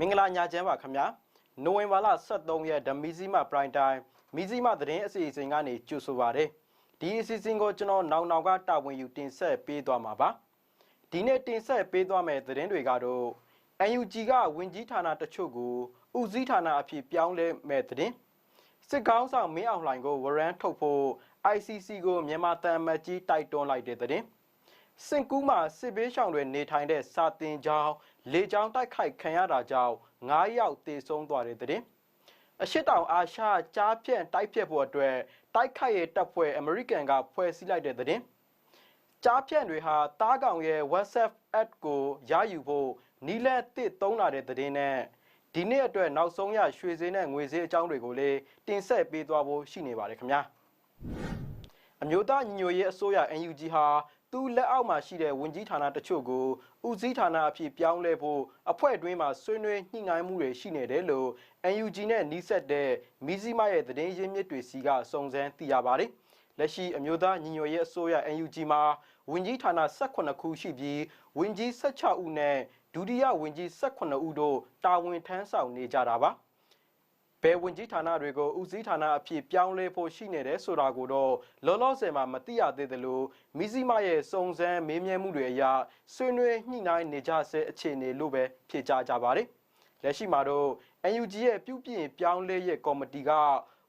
မင်္ဂလာညချမ်းပါခင်ဗျာနိုဝင်ဘာလ23ရက်ဓမီဇီမပရိုင်တိုင်းမီဇီမသတင်းအစီအစဉ်ကနေကြိုဆိုပါရစေဒီအစီအစဉ်ကိုကျွန်တော်နောင်နောင်ကတာဝန်ယူတင်ဆက်ပေးသွားမှာပါဒီနေ့တင်ဆက်ပေးသွားမယ့်သတင်းတွေကတော့ UNG ကဝင်ကြီးဌာနတချို့ကိုဦးစီးဌာနအဖြစ်ပြောင်းလဲမဲ့သတင်းစစ်ကောင်းဆောင်မင်းအောင်လှိုင်ကိုဝရမ်းထုတ်ဖို့ ICC ကိုမြန်မာတန်မတ်ကြီးတိုက်တွန်းလိုက်တဲ့သတင်း စင်ကူးမှာစစ်ဘေးရှောင်တွေနေထိုင်တဲ့စာတင်ကျောင်းလေကျောင်းတိုက်ခိုက်ခံရတာကြောင့်9ယောက်သေဆုံးသွားတဲ့တဲ့။အရှိတောင်အာရှကြားဖြန့်တိုက်ဖြတ်ဖို့အတွက်တိုက်ခိုက်ရေးတပ်ဖွဲ့အမေရိကန်ကဖွဲ့စည်းလိုက်တဲ့တဲ့။ကြားဖြန့်တွေဟာတားကောင်ရဲ့ WhatsApp app ကိုရယူဖို့နီးလက်တစ်သုံးလာတဲ့တဲ့နဲ့ဒီနေ့အတွက်နောက်ဆုံးရရွှေစည်းနဲ့ငွေစည်းအကြောင်းတွေကိုလည်းတင်ဆက်ပေးသွားဖို့ရှိနေပါတယ်ခင်ဗျာ။အမျိုးသားညီညွတ်ရေးအစိုးရ NUG ဟာ သူလက်အောက်မှာရှိတဲ့ဝင်ကြီးဌာနတချို့ကိုဦးစီးဌာနအဖြစ်ပြောင်းလဲဖို့အဖွဲ့အတွင်းမှာဆွေးနွေးညှိနှိုင်းမှုတွေရှိနေတယ်လို့ NUG နဲ့နှီးဆက်တဲ့မီဇီမရဲ့သတင်းရင်းမြစ်တွေစီကစုံစမ်းသိရပါတယ်။လက်ရှိအမျိုးသားညီညွတ်ရေးအစိုးရ NUG မှာဝင်ကြီးဌာန18ခုရှိပြီးဝင်ကြီး16ဦးနဲ့ဒုတိယဝင်ကြီး18ဦးတို့တာဝန်ထမ်းဆောင်နေကြတာပါ။ ဘယ်ဝင်ကြီးဌာနတွေကိုဦးစီးဌာနအဖြစ်ပြောင်းလဲဖို့ရှိနေတယ်ဆိုတာကိုတော့လောလောဆယ်မှာမသိရသေးသလိုမိစီမရဲ့စုံစမ်းမေးမြန်းမှုတွေအရဆွေးနွေးညှိနှိုင်းနေကြဆဲအခြေအနေလို့ပဲဖြေကြားကြပါတယ်။လက်ရှိမှာတော့ NUG ရဲ့ပြုပြင်ပြောင်းလဲရေးကော်မတီက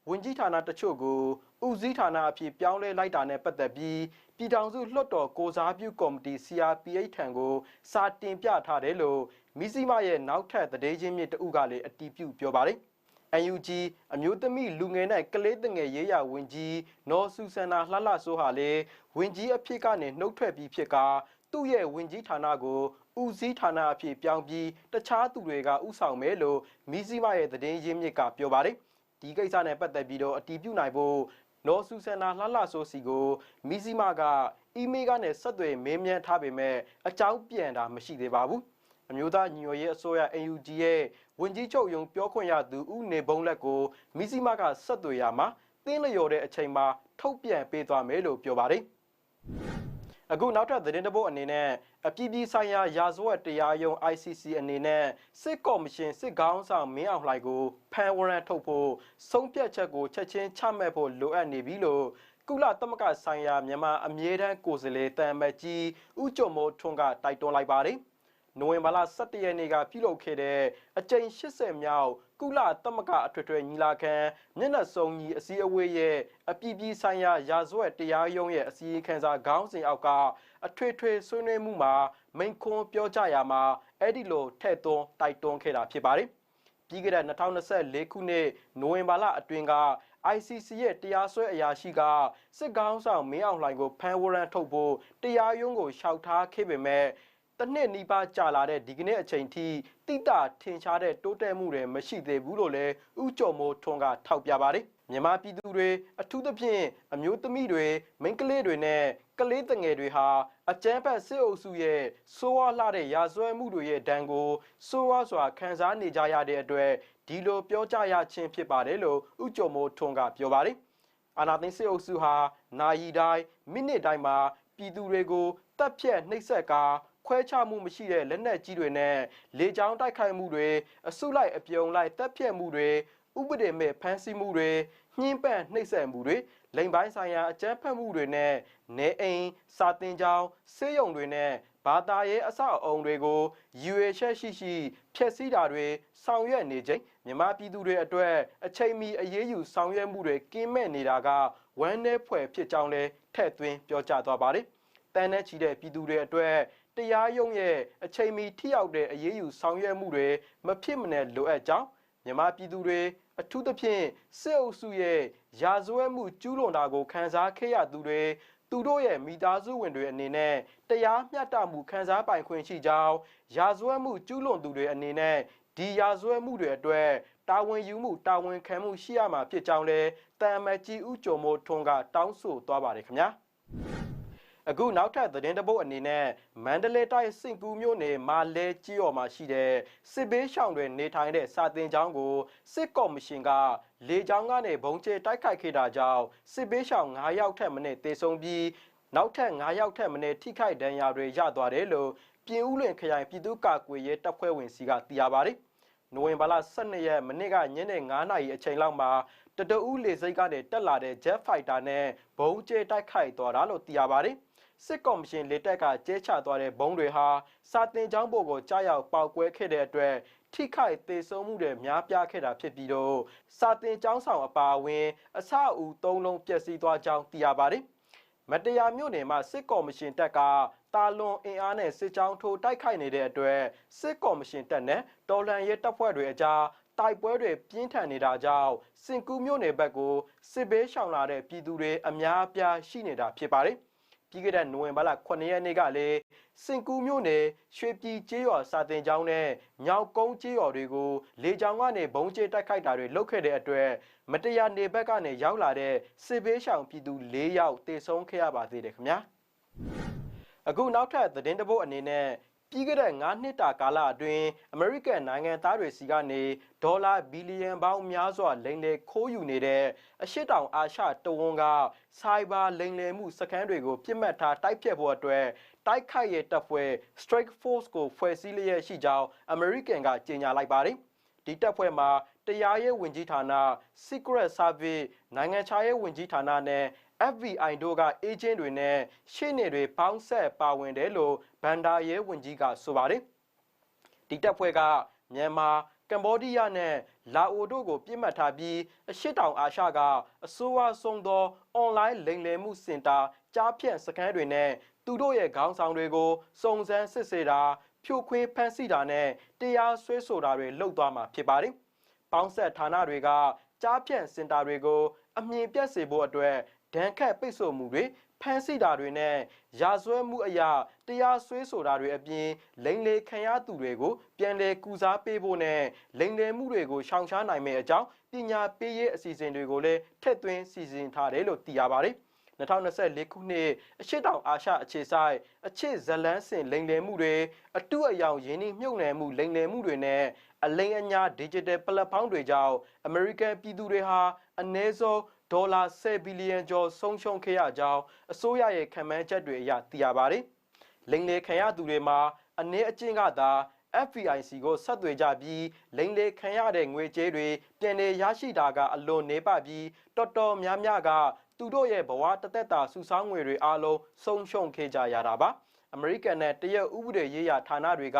ဝင်ကြီးဌာနတချို့ကိုဦးစီးဌာနအဖြစ်ပြောင်းလဲလိုက်တာနဲ့ပတ်သက်ပြီးပြည်ထောင်စုလွှတ်တော်ကိုစားပြုကော်မတီ CRPH ထံကိုစာတင်ပြထားတယ်လို့မိစီမရဲ့နောက်ထပ်သတင်းချင်းမြစ်တဦးကလည်းအတည်ပြုပြောပါတယ်။ UNG အမျိုးသမီးလူငယ်နဲ့ကလေးတငယ်ရေးရဝင်ကြီးနော်ဆူဆန္နာလှလှဆိုးဟာလေဝင်ကြီးအဖြစ်ကနေနှုတ်ထွက်ပြီးဖြစ်ကာသူ့ရဲ့ဝင်ကြီးဌာနကိုဦးစီးဌာနအဖြစ်ပြောင်းပြီးတခြားသူတွေကဥဆောင်မယ်လို့မီးစည်းမရဲ့သတင်းရင်းမြစ်ကပြောပါတယ်ဒီကိစ္စနဲ့ပတ်သက်ပြီးတော့အတီးပြုနိုင်ဖို့နော်ဆူဆန္နာလှလှဆိုးစီကိုမီးစည်းမကအီးမေးလ်ကနေဆက်သွယ်မေးမြန်းထားပေမဲ့အကြောင်းပြန်တာမရှိသေးပါဘူးအမျိုးသားညီညွတ်ရေးအစိုးရ AUG ရဲ့ ဝင်ကြီးချုပ်ယုံပြောခွင့်ရသူဦးနေဘုံလက်ကိုမိစီမကဆက်သွယ်ရမှာတင်းလျော်တဲ့အချိန်မှာထုတ်ပြန်ပေးသွားမယ်လို့ပြောပါတယ်။အခုနောက်ထပ်သတင်းတပုတ်အနေနဲ့အပြည်ပြည်ဆိုင်ရာရာဇဝတ်တရားရုံး ICC အနေနဲ့စစ်ကော်မရှင်စစ်ကောင်းဆောင်မင်းအောင်လှိုင်ကိုဖန်ဝရန်ထုတ်ဖို့ဆုံးဖြတ်ချက်ကိုချက်ချင်းချမှတ်ဖို့လိုအပ်နေပြီလို့ကုလသမဂ္ဂဆိုင်ရာမြန်မာအမြဲတမ်းကိုယ်စားလှယ်တန်မတ်ကြီးဦးကျော်မိုးထွန်းကတိုက်တွန်းလိုက်ပါတယ်။ နိုဝင်ဘာလ17ရက်နေ့ကပြုလုပ်ခဲ့တဲ့အကြိမ်80မြောက်ကုလသမဂ္ဂအထွေထွေညီလာခံမျက်နှာစုံညီအစည်းအဝေးရဲ့အပြည်ပြည်ဆိုင်ရာရာဇဝတ်တရားရုံးရဲ့အစည်းအခံစာခေါင်းစဉ်အောက်ကအထွေထွေဆွေးနွေးမှုမှာမိန့်ခွန်းပြောကြားရာမှာအဲ့ဒီလိုထည့်သွင်းတိုက်တွန်းခဲ့တာဖြစ်ပါတယ်။ပြီးခဲ့တဲ့2024ခုနှစ်နိုဝင်ဘာလအတွင်းက ICC ရဲ့တရားစွဲအရာရှိကစစ်ကောင်းဆောင်မင်းအောင်လှိုင်ကိုဖမ်းဝရမ်းထုတ်ဖို့တရားရုံးကိုလျှောက်ထားခဲ့ပေမဲ့ တစ်နှစ်နီးပါးကြာလာတဲ့ဒီကနေ့အချိန်ထိတိတာထင်ရှားတဲ့တိုးတက်မှုတွေမရှိသေးဘူးလို့လည်းဥကျော်မိုးထွန်းကထောက်ပြပါတယ်မြန်မာပြည်သူတွေအထူးသဖြင့်အမျိုးသမီးတွေမိန်းကလေးတွေနဲ့ကလေးတငယ်တွေဟာအကြမ်းဖက်စစ်အုပ်စုရဲ့ဆိုးဝါးလှတဲ့ရာဇဝဲမှုတွေရဲ့ဒဏ်ကိုဆိုးဝါးစွာခံစားနေကြရတဲ့အတွက်ဒီလိုပြောကြရခြင်းဖြစ်ပါတယ်လို့ဥကျော်မိုးထွန်းကပြောပါတယ်အာနာသိန်းစစ်အုပ်စုဟာနာယီတိုင်းမိနစ်တိုင်းမှာပြည်သူတွေကိုတပ်ဖြတ်နှိပ်စက်ကာ ခွဲခြားမှုမရှိတဲ့လက်နက်ကြီးတွေနဲ့လေကြောင်းတိုက်ခိုက်မှုတွေအစုလိုက်အပြုံလိုက်တပ်ဖြတ်မှုတွေဥပဒေမဲ့ဖမ်းဆီးမှုတွေညှင်းပန့်နှိပ်စက်မှုတွေလိမ်ပိုင်းဆိုင်ရာအကြမ်းဖက်မှုတွေနဲ့နေအိမ်စာတင်ကျောင်းဆေးရုံတွေနဲ့ဘာသာရေးအဆောက်အအုံတွေကိုယူရချက်ရှိရှိဖျက်ဆီးတာတွေဆောင်ရွက်နေခြင်းမြန်မာပြည်သူတွေအတွက်အချိန်မီအရေးယူဆောင်ရွက်မှုတွေကင်းမဲ့နေတာကဝမ်းနည်းဖွယ်ဖြစ်ကြောင်းလဲထည့်သွင်းပြောကြားသွားပါတယ်။တန်တဲ့ချီတဲ့ပြည်သူတွေအတွက် တရားရုံးရဲ့အချိန်မီထိရောက်တဲ့အရေးယူဆောင်ရွက်မှုတွေမဖြစ်မနဲ့လိုအပ်ကြောင်းမြန်မာပြည်သူတွေအထူးသဖြင့်စစ်အုပ်စုရဲ့ရာဇဝတ်မှုကျူးလွန်တာကိုခံစားခဲ့ရသူတွေသူတို့ရဲ့မိသားစုဝင်တွေအနေနဲ့တရားမျှတမှုခံစားပိုင်ခွင့်ရှိကြောင်းရာဇဝတ်မှုကျူးလွန်သူတွေအနေနဲ့ဒီရာဇဝတ်မှုတွေအတွက်တာဝန်ယူမှုတာဝန်ခံမှုရှိရမှာဖြစ်ကြောင်းလဲတန်မကြီးဦးကျော်မိုးထွန်းကတောင်းဆိုသွားပါတယ်ခင်ဗျာ အခုနောက်ထပ်သတင်းတပုတ်အနေနဲ့မန္တလေးတိုင်းစင်ကူးမြို့နယ်မာလဲကြီးော်မှာရှိတဲ့စစ်ဘေးရှောင်တွေနေထိုင်တဲ့စာတင်ကျောင်းကိုစစ်ကော်မရှင်ကလေကြောင်းကနေဘုံကျဲတိုက်ခိုက်ခဲ့တာကြောင့်စစ်ဘေးရှောင်9ယောက်ထက်မနည်းတေဆုံးပြီးနောက်ထပ်9ယောက်ထက်မနည်းထိခိုက်ဒဏ်ရာတွေရသွားတယ်လို့ပြည်ဦးလွင်ခရိုင်ပြည်သူ့ကာကွယ်ရေးတပ်ဖွဲ့ဝင်စီကသိရပါတယ်။ပနိုဝင်ဘာလ12ရက်မနေ့ကညနေ9:00နာရီအချိန်လောက်မှာတတအူးလေစိတ်ကနေတက်လာတဲ့ Jet Fighter နဲ့ဘုံကျဲတိုက်ခိုက်သွားတာလို့သိရပါတယ်။ စစ်ကော်မရှင်လေတပ်ကကျဲချသွားတဲ့ဘုံတွေဟာစာတင်ကျောင်းပေါ်ကိုကြားရောက်ပောက်ကွဲခဲ့တဲ့အတွက်ထိခိုက်သေးဆုံးမှုတွေများပြားခဲ့တာဖြစ်ပြီးတော့စာတင်ကျောင်းဆောင်အပါအဝင် အဆအူ၃လုံးပျက်စီးသွားကြောင်းသိရပါတယ်။မတရားမြို့နယ်မှာစစ်ကော်မရှင်တပ်ကတာလွန်အင်အားနဲ့စစ်ကြောင်းထိုးတိုက်ခိုက်နေတဲ့အတွက်စစ်ကော်မရှင်တပ်နဲ့တော်လှန်ရေးတပ်ဖွဲ့တွေအကြားတိုက်ပွဲတွေပြင်းထန်နေတာကြောင့်စင်ကူးမြို့နယ်ဘက်ကိုစစ်ဘေးရှောင်လာတဲ့ပြည်သူတွေအများအပြားရှိနေတာဖြစ်ပါတယ်။ ပြီးခဲ့တဲ့နိုဝင်ဘာလ9ရက်နေ့ကလည်းစင်ကူးမြို့နယ်ရွှေပြည်ကျေးရွာစာတင်ကျောင်းနဲ့ညောင်ကုန်းကျေးရွာတွေကိုလေကြောင်းကနေဘုံကျဲတိုက်ခိုက်တာတွေလုပ်ခဲ့တဲ့အတွက်မတရားနေဘက်ကနေရောက်လာတဲ့စစ်ဘေးရှောင်ပြည်သူ၄ယောက်တေဆုံးခဲ့ရပါသေးတယ်ခင်ဗျာ။အခုနောက်ထပ်သတင်းတစ်ပုဒ်အနေနဲ့ ပြီးခဲ့တဲ့9နှစ်တာကာလအတွင်းအမေရိကန်နိုင်ငံသားတွေစီကနေဒေါ်လာဘီလီယံပေါင်းများစွာလိမ်လည်ခိုးယူနေတဲ့အရှေ့တောင်အာရှတဝန်းကစိုက်ဘာလိမ်လည်မှုစခန်းတွေကိုပြစ်မှတ်ထားတိုက်ဖျက်ဖို့အတွက်တိုက်ခိုက်ရေးတပ်ဖွဲ့ Strike Force ကိုဖွဲ့စည်းလျက်ရှိကြောင်းအမေရိကန်ကကြေညာလိုက်ပါတယ်။ ဒီတပ်ဖွဲ့မှာတရားရေးဝန်ကြီးဌာန Secret Service နိုင်ငံခြားရေးဝန်ကြီးဌာနနဲ့ FBI တို့ကအေဂျင့်တွေနဲ့ရှေ့နေတွေပေါင်းဆက်ပါဝင်တယ်လို့ဗန်ဒါရဲဝန်ကြီးကဆိုပါတယ်။ဒီတပ်ဖွဲ့ကမြန်မာကမ်ဘောဒီးယားနဲ့လာအိုတို့ကိုပြစ်မှတ်ထားပြီးအရှေ့တောင်အာရှကအဆိုးအဆုံးသောအွန်လိုင်းလိမ်လည်မှုစင်တာကြားဖြန့်စကန်တွေနဲ့သူတို့ရဲ့ခေါင်းဆောင်တွေကိုစုံစမ်းစစ်ဆေးတာ ဖြိုခွင်းဖမ်းဆီးတာနဲ့တရားစွဲဆိုတာတွေလုပ်သွားမှာဖြစ်ပါတယ်။ပေါင်းဆက်ဌာနတွေကကြားဖြန့်စင်တာတွေကိုအမြင်ပြတ်စေဖို့အတွက်ဒဏ်ခတ်ပိတ်ဆို့မှုတွေဖမ်းဆီးတာတွေနဲ့ရာဇဝဲမှုအရာတရားစွဲဆိုတာတွေအပြင်လိမ်လေခံရသူတွေကိုပြန်လည်ကူစားပေးဖို့နဲ့လိမ်လည်မှုတွေကိုရှောင်ရှားနိုင်မယ့်အကြောင်းပညာပေးရေးအစီအစဉ်တွေကိုလည်းထည့်သွင်းစီစဉ်ထားတယ်လို့သိရပါတယ်။ 2024ခုနှစ်အရှိတောင်အာရှအခြေဆိုင်အချစ်ဇလန်းစင်လိမ်လည်မှုတွေအတုအယောင်ရင်းနှီးမြုပ်နှံမှုလိမ်လည်မှုတွေနဲ့အလိမ်အညာ digital platform တွေကြောင့် American ပြည်သူတွေဟာအ ਨੇ ဆုံးဒေါ်လာ10ဘီလီယံကျော်ဆုံးရှုံးခဲ့ရကြောင်းအစိုးရရဲ့ခံမှန်းချက်တွေအရသိရပါတယ်။လိမ်လေခံရသူတွေမှာအနည်းအကျဉ်းကသာ FBIC ကိုဆက်သွယ်ကြပြီးလိမ်လေခံရတဲ့ငွေကြေးတွေပြန်လည်ရရှိတာကအလွန်နေပပြီးတော်တော်များများက သူတို့ရဲ့ဘဝတသက်တာစုဆောင်းငွေတွေအားလုံးဆုံးရှုံးခဲ့ကြရတာပါ။အမေရိကန်နဲ့တရုတ်ဥပဒေရေးရာဌာနတွေက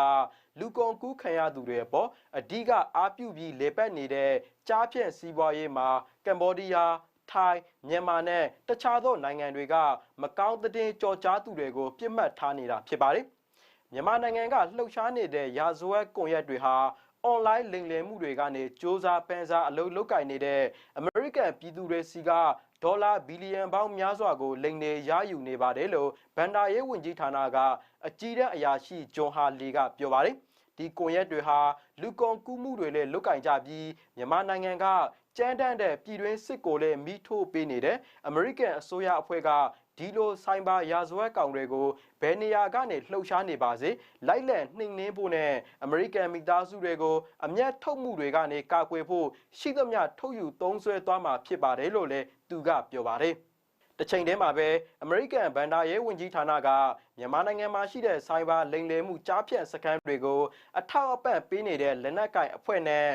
လူကုန်ကူးခံရသူတွေအပေါ်အဓိကအားပြုပြီးလေပတ်နေတဲ့ကြားဖြန့်စီးပွားရေးမှာကမ်ဘောဒီးယားထိုင်းမြန်မာနဲ့တခြားသောနိုင်ငံတွေကမကောင်းတဲ့ကြော်ကြားသူတွေကိုပြစ်မှတ်ထားနေတာဖြစ်ပါတယ်။မြန်မာနိုင်ငံကလှုပ်ရှားနေတဲ့ရာဇဝတ်ကွန်ရက်တွေဟာအွန်လိုင်းလိမ်လည်မှုတွေကနေစ조사ပန်းစားအလုပ်လုပ်ကင်နေတဲ့အမေရိကန်ပြည်သူတွေစီက ဒေါ်လာဘီလီယံပေါင်းများစွာကိုလိမ်လည်ရယူနေပါတယ်လို့ဗန်ဒါရေးဝန်ကြီးဌာနကအကြီးတန်းအရာရှိဂျွန်ဟာလီကပြောပါတယ်။ဒီကွန်ရက်တွေဟာလူကုန်ကူးမှုတွေလည်းလုပ်ကင်ကြပြီးမြန်မာနိုင်ငံကကြမ်းတမ်းတဲ့ပြည်တွင်းစစ်ကိုလည်းမိထိုးပေးနေတဲ့အမေရိကန်အစိုးရအဖွဲ့က ဒီလိုဆိုင်ဘာရာဇဝတ်ကောင်တွေကိုဘယ်နေရာကနေလှုပ်ရှားနေပါစေလိုက်လံနှိမ်နင်းဖို့နဲ့အမေရိကန်မိသားစုတွေကိုအမျက်ထုတ်မှုတွေကနေကာကွယ်ဖို့ရှိသမျှထုတ်ယူသုံးစွဲသွားမှာဖြစ်ပါတယ်လို့လည်းသူကပြောပါတယ်တစ်ချိန်တည်းမှာပဲအမေရိကန်ဗန်ဒါရဲဝန်ကြီးဌာနကမြန်မာနိုင်ငံမှာရှိတဲ့ဆိုင်ဘာလိမ်လည်မှုကြားဖြတ်စခန်းတွေကိုအထောက်အပံ့ပေးနေတဲ့လက်နက်ကင်အဖွဲ့နဲ့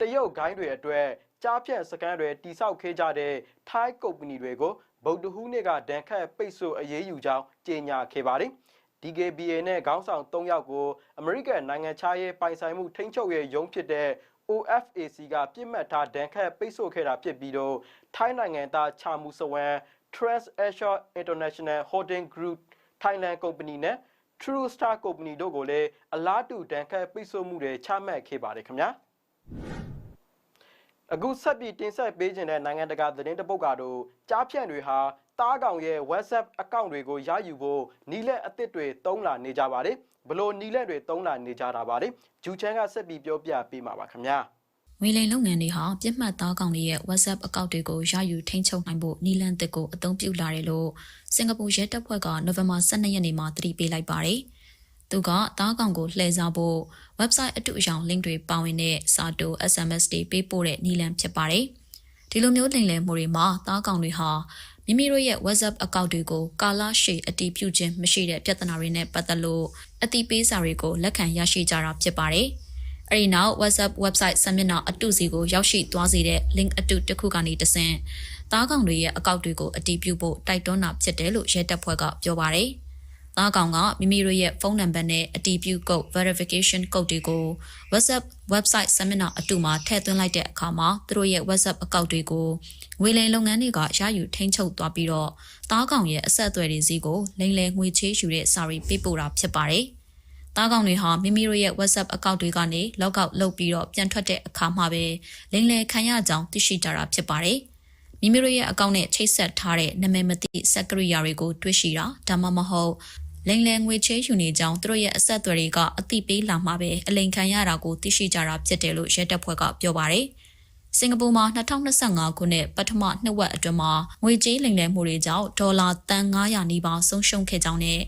တရုတ်ဂိုင်းတွေအတွက်ကြားဖြတ်စကန်တွေတိစောက်ခဲ့ကြတဲ့ထိုင်းကုမ္ပဏီတွေကို ဗုဒ္ဓဟူးနေ့ကဒဏ်ခတ်ပိတ်ဆို့အရေးယူကြောင်းကြေညာခဲ့ပါတယ်။ DKBA နဲ့ခေါင်းဆောင်၃ယောက်ကိုအမေရိကန်နိုင်ငံခြားရေးပိုင်ဆိုင်မှုထိန်းချုပ်ရေးရုံးဖြစ်တဲ့ OFAC ကပြစ်မှတ်ထားဒဏ်ခတ်ပိတ်ဆို့ခဲ့တာဖြစ်ပြီးတော့ထိုင်းနိုင်ငံသားချာမူစဝမ် TransAsia International Holding Group Thailand Company နဲ့ True Star Company တို့ကိုလည်းအလားတူဒဏ်ခတ်ပိတ်ဆို့မှုတွေချမှတ်ခဲ့ပါတယ်ခင်ဗျာ။ အခုဆက်ပြီးတင်ဆက်ပေးခြင်းတဲ့နိုင်ငံတကာသတင်းတပုတ်ကတော့ကြားဖြန့်တွေဟာတားကောင်ရဲ့ WhatsApp အကောင့်တွေကိုရယူဖို့နီလက်အသစ်တွေတုံးလာနေကြပါတယ်ဘလို့နီလက်တွေတုံးလာနေကြတာပါတယ်ဂျူချန်ကဆက်ပြီးပြောပြပေးမှာပါခင်ဗျာငွေလိမ်လုပ်ငန်းတွေဟာပြစ်မှတ်သားကောင်တွေရဲ့ WhatsApp အကောင့်တွေကိုရယူထိန်းချုပ်နိုင်ဖို့နီလန်တစ်ကိုအသုံးပြုလာတယ်လို့စင်ကာပူရဲတပ်ဖွဲ့ကနိုဝင်ဘာ12ရက်နေ့မှာသတိပေးလိုက်ပါတယ်။ သူကသားကောင်ကိုလှည့်စားဖို့ website အတူအယောင် link တွေပါဝင်တဲ့စာတို SMS တွေပေးပို့တဲ့နည်းလမ်းဖြစ်ပါတယ်။ဒီလိုမျိုးလိမ်လည်မှုတွေမှာသားကောင်တွေဟာမိမိတို့ရဲ့ WhatsApp အကောင့်တွေကိုကာလရှည်အတည်ပြုခြင်းမရှိတဲ့ပြဿနာတွေနဲ့ပတ်သက်လို့အတိပေးစာတွေကိုလက်ခံရရှိကြတာဖြစ်ပါတယ်။အဲဒီနောက် WhatsApp website စာမျက်နှာအတုစီကိုရောက်ရှိသွားစေတဲ့ link အတုတစ်ခုကနေတဆင့်သားကောင်တွေရဲ့အကောင့်တွေကိုအတည်ပြုဖို့တိုက်တွန်းတာဖြစ်တယ်လို့ရဲတပ်ဖွဲ့ကပြောပါတယ်။ သားကောင်ကမိမိတို့ရဲ့ဖုန်းနံပါတ်နဲ့အတည်ပြု code verification code တွေကို WhatsApp website စာမျက်နှာအတုမှာထည့်သွင်းလိုက်တဲ့အခါမှာသူတို့ရဲ့ WhatsApp အကောင့်တွေကိုငွေလိမ်လုပ်ငန်းတွေကရယူထိန်းချုပ်သွားပြီးတော့သားကောင်ရဲ့အဆက်အသွယ်တွေစီကိုလိမ်လည်ငွေချေးယူတဲ့စာရီပေးပို့တာဖြစ်ပါတယ်။တားကောင်တွေဟာမိမိတို့ရဲ့ WhatsApp အကောင့်တွေကနေ log out လုပ်ပြီးတော့ပြန်ထွက်တဲ့အခါမှာပဲလိမ်လည်ခံရကြောင်းသိရှိကြတာဖြစ်ပါတယ်။မိမိတို့ရဲ့အကောင့်နဲ့ချိတ်ဆက်ထားတဲ့နာမည်မသိစက်ကရိယာတွေကိုတွေ့ရှိတာဒါမှမဟုတ် လိမ်လည်ငွေချေးယူနေကြောင်းသူတို့ရဲ့အဆက်အသွယ်တွေကအသိပေးလာမှပဲအလိမ်ခံရတာကိုသိရှိကြတာဖြစ်တယ်လို့ရဲတပ်ဖွဲ့ကပြောပါတယ်။စင်ကာပူမှာ2025ခုနှစ်ပထမနှစ်ဝက်အတွင်းမှာငွေကြေးလိမ်လည်မှုတွေကြောင့်ဒေါ်လာတန်900နီးပါးဆုံးရှုံးခဲ့ကြောင်းနဲ့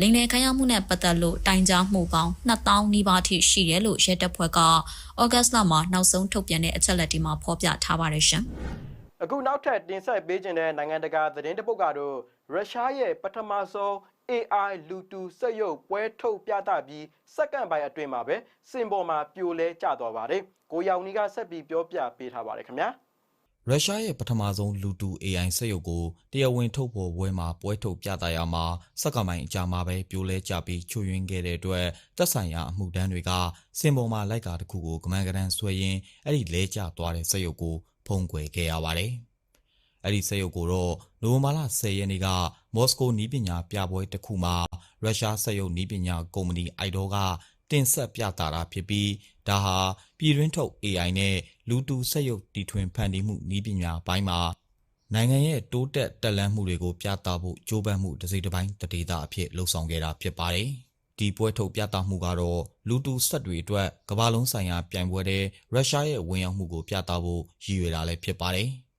လိမ်လည်ခံရမှုနဲ့ပတ်သက်လို့တိုင်ကြားမှုပေါင်း2000နီးပါးထိရှိတယ်လို့ရဲတပ်ဖွဲ့ကဩဂတ်စ်လမှာနောက်ဆုံးထုတ်ပြန်တဲ့အချက်အလက်တွေမှာဖော်ပြထားပါတယ်ရှင်။အခုနောက်ထပ်တင်ဆက်ပေးခြင်းတဲ့နိုင်ငံတကာသတင်းတစ်ပုဒ်ကတော့ရုရှားရဲ့ပထမဆုံး AI လူတူစက်ရုပ်ပွဲထုတ်ပြသပြီးစက္ကန့်ပိုင်းအတွင်းမှာပဲစင်ပေါ်မှာပြိုလဲကျသွားပါတယ်။ကိုရောင်နီကဆက်ပြီးပြောပြပေးထားပါတယ်ခင်ဗျာ။ရုရှားရဲ့ပထမဆုံးလူတူ AI စက်ရုပ်ကိုတရားဝင်ထုတ်ဖော်ပွဲမှာပွဲထုတ်ပြသရာမှာစက္ကန့်ပိုင်းအကြာမှာပဲပြိုလဲကျပြီးချွတ်ယွင်းခဲ့တဲ့အတွက်သက်ဆိုင်ရာအမှုတန်းတွေကစင်ပေါ်မှာလိုက်ကာတစ်ခုကိုကမန်းကတန်းဆွဲရင်းအဲ့ဒီလဲကျသွားတဲ့စက်ရုပ်ကိုဖုံးကွယ်ခဲ့ရပါတယ်။ အဲ့ဒီစက်ရုပ်ကိုတော့နိုဝင်ဘာလ10ရက်နေ့ကမော်စကိုနီးပညာပြပွဲတစ်ခုမှာရုရှားစက်ရုပ်နီးပညာကုမ္ပဏီအိုက်ဒေါကတင်ဆက်ပြသတာဖြစ်ပြီးဒါဟာပြည်တွင်းထုတ် AI နဲ့လူတူစက်ရုပ်တီထွင်ဖန်တီးမှုနီးပညာပိုင်းမှာနိုင်ငံရဲ့တိုးတက်တက်လန်းမှုတွေကိုပြသဖို့ကြိုးပမ်းမှုတစ်စိတ်တစ်ပိုင်းတဒေတာအဖြစ်လှုံ့ဆော်ခဲ့တာဖြစ်ပါတယ်။ဒီပွဲထုတ်ပြသမှုကတော့လူတူဆက်တွေအတွက်ကမ္ဘာလုံးဆိုင်ရာပြိုင်ပွဲတဲ့ရုရှားရဲ့ဝင်ရောက်မှုကိုပြသဖို့ရည်ရွယ်တာလည်းဖြစ်ပါတယ်။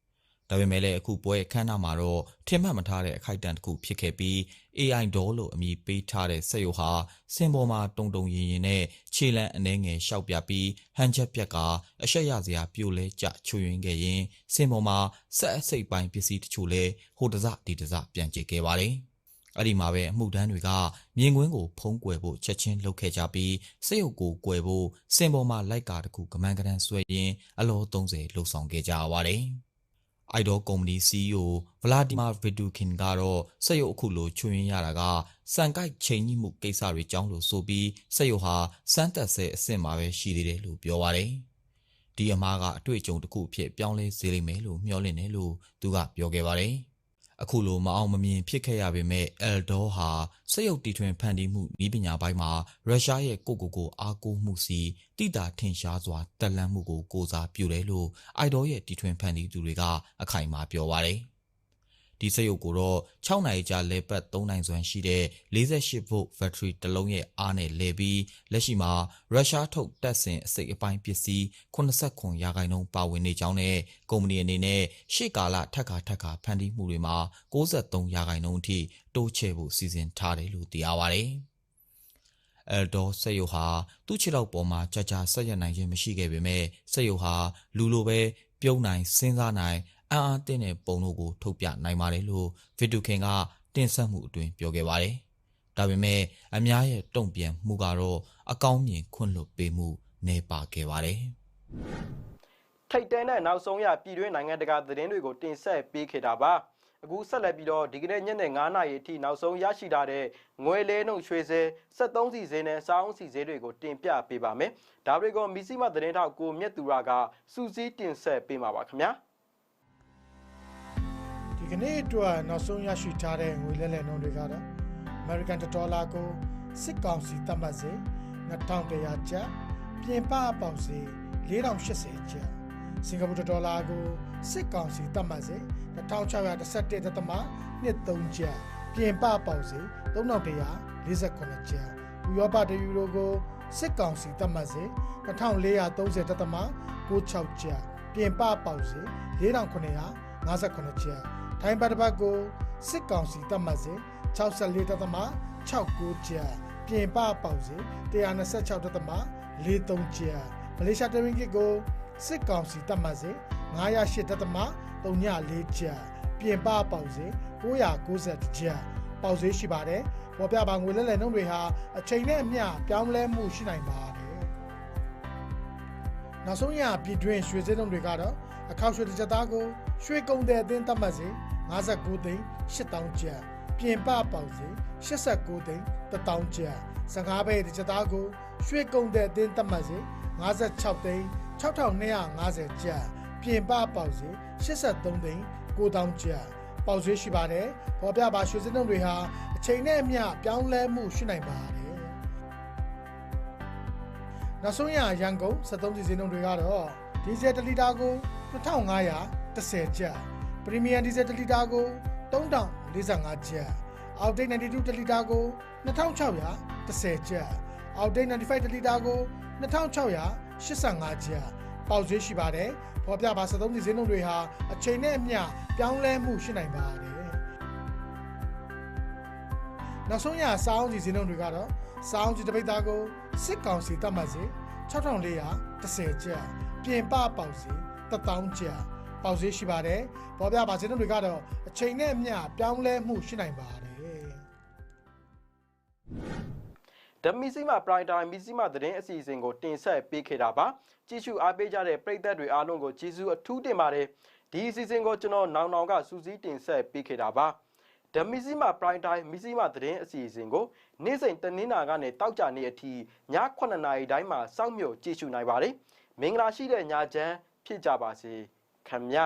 ဒါပေမဲ့လည်းအခုပွဲအခမ်းအနားမှာတော့ထင်မှတ်မထားတဲ့အခိုက်အတန့်တစ်ခုဖြစ်ခဲ့ပြီး AI ဒေါ်လို့အမည်ပေးထားတဲ့စက်ရုပ်ဟာစင်ပေါ်မှာတုံတုံရင်ရင်နဲ့ခြေလန်းအနှဲငယ်ရှောက်ပြပြီးဟန်ချက်ပြက်ကအရှက်ရစရာပြိုလဲကြချွေရင်ခဲ့ရင်စင်ပေါ်မှာဆက်အစိတ်ပိုင်းပစ္စည်းတချို့လဲဟိုတစဒီတစပြန်ကျခဲ့ပါတယ်။အဲ့ဒီမှာပဲအမှုတန်းတွေကမြင်ကွင်းကိုဖုံးကွယ်ဖို့ချက်ချင်းလုပ်ခဲ့ကြပြီးစက်ရုပ်ကိုကွယ်ဖို့စင်ပေါ်မှာလိုက်ကာတခုကမန်းကတန်းဆွဲရင်းအလော30လှုပ်ဆောင်ခဲ့ကြရပါတယ်။ idol ကုမ္ပဏီ CEO ဗလာဒီမာဗီဒူခင်ကတော့စက်ရုပ်အခုလိုချွင်ရတာကစံကိုက်ချိန်ညှိမှုကိစ္စတွေကြောင်းလို့ဆိုပြီးစက်ရုပ်ဟာစမ်းသက်ဆဲအဆင့်မှာပဲရှိသေးတယ်လို့ပြောပါတယ်။ဒီအမားကအတွေ့အကြုံတစ်ခုအဖြစ်ပြောင်းလဲစေလိမ့်မယ်လို့မျှော်လင့်တယ်လို့သူကပြောခဲ့ပါတယ်။ အခုလိုမအောင်မမြင်ဖြစ်ခဲ့ရပေမဲ့ Eldor ဟာစက်ရုပ်တီထွင်ဖန်တီးမှုဤပညာပိုင်းမှာရုရှားရဲ့ကိုကိုကိုအားကိုးမှုစီတိတာထင်ရှားစွာတက်လန့်မှုကိုကိုစားပြုတယ်လို့ Idol ရဲ့တီထွင်ဖန်တီးသူတွေကအခိုင်အမာပြောပါတယ်။ ဒီစက်ရုပ်ကိုတော့6နိုင်ကြာလဲပတ်3နိုင်စွမ်းရှိတဲ့48 volt battery တစ်လုံးရဲ့အားနဲ့လဲပြီးလက်ရှိမှာရုရှားထုတ်တပ်ဆင်အစိတ်အပိုင်းပစ္စည်း89ရာခိုင်နှုန်းပါဝင်နေကြောင်းနဲ့ကုမ္ပဏီအနေနဲ့ရှေ့ကာလထက်ခါထက်ခါဖန်တီးမှုတွေမှာ63ရာခိုင်နှုန်းအထိတိုးချဲ့ဖို့စီစဉ်ထားတယ်လို့သိရပါတယ်။အယ်ဒေါ်စက်ယုဟာသူ့ခြေထောက်ပေါ်မှာကြာကြာဆက်ရနိုင်ခြင်းမရှိခဲ့ပေမဲ့စက်ယုဟာလူလိုပဲပြုံးနိုင်စဉ်းစားနိုင် အံ့အားသင့်တဲ့ပုံတို့ကိုထုတ်ပြနိုင်ပါတယ်လို့ဗီတူခင်ကတင်ဆက်မှုအတွင်းပြောခဲ့ပါတယ်။ဒါပေမဲ့အများရဲ့တုံ့ပြန်မှုကတော့အကောင်းမြင်ခွင့်လွှတ်ပေးမှုနေပါခဲ့ပါတယ်။ထိတ်တဲနဲ့နောက်ဆုံးရပြည်တွင်းနိုင်ငံတကာသတင်းတွေကိုတင်ဆက်ပေးခဲ့တာပါအခုဆက်လက်ပြီးတော့ဒီကနေ့ညနေ9:00နာရီအထိနောက်ဆုံးရရှိထားတဲ့ငွေလဲနှုန်းရွှေစဲ73စီစဲနဲ့စောင်းစီစဲတွေကိုတင်ပြပေးပါမယ်ဒါတွေကိုမီစီမသတင်းထောက်ကိုမြတ်သူရကစူးစီးတင်ဆက်ပေးမှာပါခင်ဗျာဒီ ကနေ့အတွက်နောက်ဆုံးရရှိထားတဲ့ငွေလဲလှယ်နှုန်းတွေကတော့ American ဒေါ်လာကိုစစ်ကောင်စီသတ်မှတ်စေ2100ကျပ်ပြင်ပအပေါက်စေ4080ကျပ်စင်ကာပူဒေါ်လာကိုစစ်ကောင်စီသတ်မှတ်စေ2611.23ကျပ်ပြင်ပအပေါက်စေ3148ကျပ်ဥရောပတယူရိုကိုစစ်ကောင်စီသတ်မှတ်စေ2430.96ကျပ်ပြင်ပအပေါက်စေ4958ကျပ် ထိုင်းဘတ်တစ်ပတ်ကိုစစ်ကောင်စီသတ်မှတ်စေ64.69ကျပ်ပြင်ပပေါက်စေ126.43ကျပ်မလေးရှားတရင်းကစ်ကိုစစ်ကောင်စီသတ်မှတ်စေ908.34ကျပ်ပြင်ပပေါက်စေ990ကျပ်ပေါက်စေရှိပါတယ်ပေါ်ပြပါငွေလဲလှယ်နှုန်းတွေဟာအချိန်နဲ့အမျှပြောင်းလဲမှုရှိနိုင်ပါတယ်နောက်ဆုံးရပြည်တွင်းရွှေစင်းလုံးတွေကတော့အခောက်ရွှေတစ်ချက်သားကိုရွှေကုံတဲ့အသင်းသတ်မှတ်စေ 59သိန်း8000ကျပ်ပြင်ပပေါက်စေ89သိန်း1000ကျပ်15ဘဲတစ်ချက်သားကိုရွှေကုံတဲ့အသင်းသတ်မှတ်စေ56သိန်း6250ကျပ်ပြင်ပပေါက်စေ83သိန်း9000ကျပ်ပေါက်ဈေးရှိပါတယ်ပေါ်ပြပါရွှေစင်းလုံးတွေဟာအချိန်နဲ့အမျှပြောင်းလဲမှုရှိနိုင်ပါတယ်နောက်ဆုံးရရန်ကုန်73စီစဉ်နှုန်းတွေကတော့ဒီဇယ်1လီတာကို2510ကျပ် ပရီမီယံဒီဇယ်1လီတာကို3045ကျပ်အောက်တိတ်92တလီတာကို2610ကျပ်အောက်တိတ်95တလီတာကို2685ကျပ်ပေါက်ဈေးရှိပါတယ်ပေါ်ပြပါ73စီစဉ်နှုန်းတွေဟာအချိန်နဲ့အမျှပြောင်းလဲမှုရှိနိုင်ပါတယ်နောက်ဆုံးရစောင်းစီစင်းလုံးတွေကတော့စောင်းစီတပိတ်သားကိုစစ်ကောင်စီတတ်မှတ်စီ6410ကျပ်ပြင်ပပေါက်စီ1000ကျပ် ပေါက်စီရှိပါတယ်ပေါ်ပြပါစင်းလုံးတွေကတော့အချိန်နဲ့အမျှပြောင်းလဲမှုရှိနိုင်ပါတယ်ဓမီစီမာပရိုင်တိုင်းမီစီမာသတင်းအစီအစဉ်ကိုတင်ဆက်ပေးခဲ့တာပါကြည့်ရှုအားပေးကြတဲ့ပရိသတ်တွေအားလုံးကိုကျေးဇူးအထူးတင်ပါတယ်ဒီအစီအစဉ်ကိုကျွန်တော်နောင်နောင်ကစူးစီးတင်ဆက်ပေးခဲ့တာပါဓမီစီမာပရိုင်တိုင်းမီစီမာသတင်းအစီအစဉ်ကိုနေ့စဉ်တနင်္လာကနေတောက်ကြနေ့အထိည9:00နာရီတိုင်းမှာစောင့်မျှော်ကြည့်ရှုနိုင်ပါတယ်မင်္ဂလာရှိတဲ့ညချမ်းဖြစ်ကြပါစေ ခင်ဗျာ